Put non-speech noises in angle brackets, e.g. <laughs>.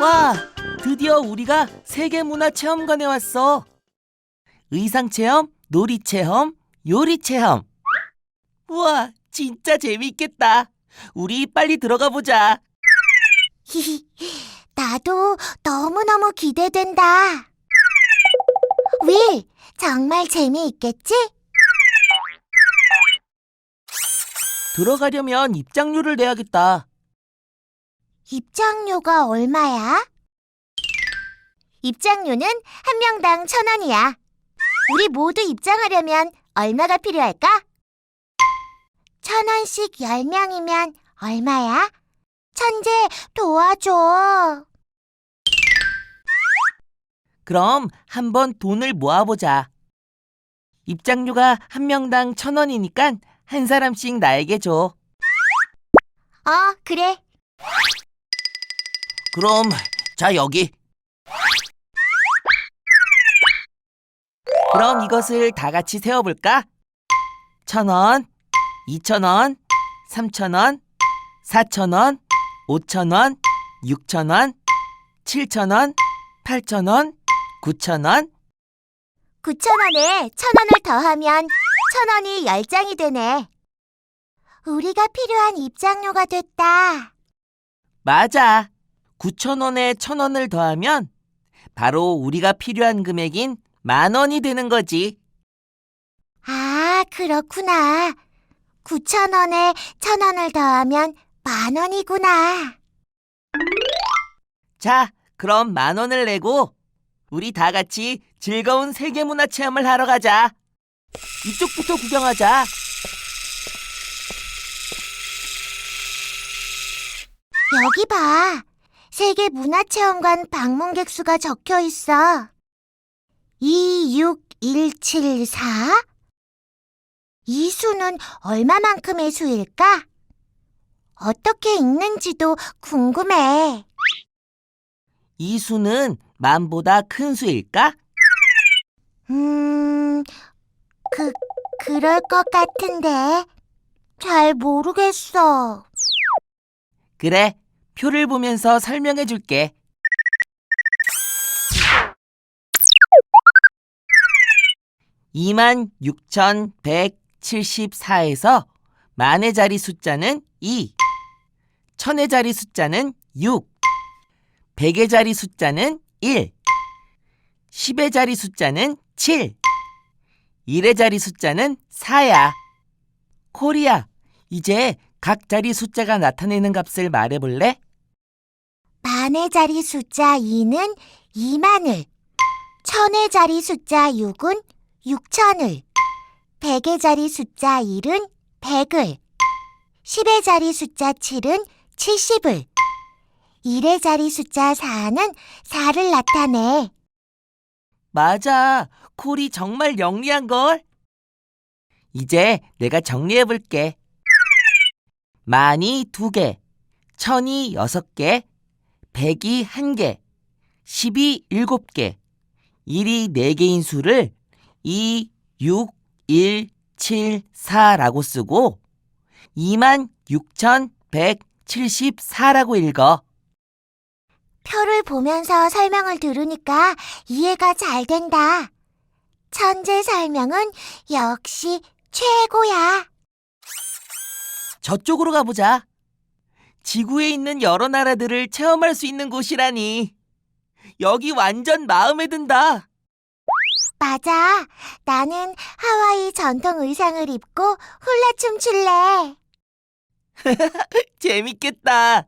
와, 드디어 우리가 세계 문화 체험관에 왔어. 의상 체험, 놀이 체험, 요리 체험. 우와, 진짜 재미있겠다. 우리 빨리 들어가 보자. 히히, 나도 너무너무 기대된다. 윌, 정말 재미있겠지? 들어가려면 입장료를 내야겠다. 입장료가 얼마야? 입장료는 한 명당 천 원이야. 우리 모두 입장하려면 얼마가 필요할까? 천 원씩 열 명이면 얼마야? 천재 도와줘. 그럼 한번 돈을 모아보자. 입장료가 한 명당 천 원이니까 한 사람씩 나에게 줘. 어, 그래. 그럼 자 여기. 그럼 이것을 다 같이 세어볼까? 천 원, 이천 원, 삼천 원, 사천 원, 오천 원, 육천 원, 칠천 원, 팔천 원, 구천 원. 9천 원에 천 원을 더하면 천 원이 열장이 되네. 우리가 필요한 입장료가 됐다. 맞아. 구천 원에 천 원을 더하면 바로 우리가 필요한 금액인 만 원이 되는 거지. 아, 그렇구나. 9천 원에 천 원을 더하면 만 원이구나. 자, 그럼 만 원을 내고 우리 다 같이 즐거운 세계 문화 체험을 하러 가자. 이쪽부터 구경하자. 여기 봐. 세계 문화체험관 방문객 수가 적혀 있어. 26174? 이 수는 얼마만큼의 수일까? 어떻게 읽는지도 궁금해. 이 수는 만보다 큰 수일까? 음, 그, 그럴 것 같은데. 잘 모르겠어. 그래, 표를 보면서 설명해 줄게. 이만 6,174에서 만의 자리 숫자는 2, 천의 자리 숫자는 6, 백의 자리 숫자는 1, 10의 자리 숫자는 7, 1의 자리 숫자는 4야. 코리아, 이제 각 자리 숫자가 나타내는 값을 말해볼래? 만의 자리 숫자 2는 2만을, 천의 자리 숫자 6은 6천을, 백의 자리 숫자 1은 100을, 10의 자리 숫자 7은 70을, 1의 자리 숫자 4는 4를 나타내. 맞아. 콜이 정말 영리한 걸. 이제 내가 정리해 볼게. 만이 두 개, 천이 여섯 개, 백이 한 개, 십이 일곱 개, 일이 네 개인 수를 2, 6, 1, 7, 4라고 쓰고 26,174라고 읽어. 표를 보면서 설명을 들으니까 이해가 잘 된다. 천재 설명은 역시 최고야. 저쪽으로 가보자. 지구에 있는 여러 나라들을 체험할 수 있는 곳이라니. 여기 완전 마음에 든다. 맞아. 나는 하와이 전통 의상을 입고 훌라 춤 출래. <laughs> 재밌겠다.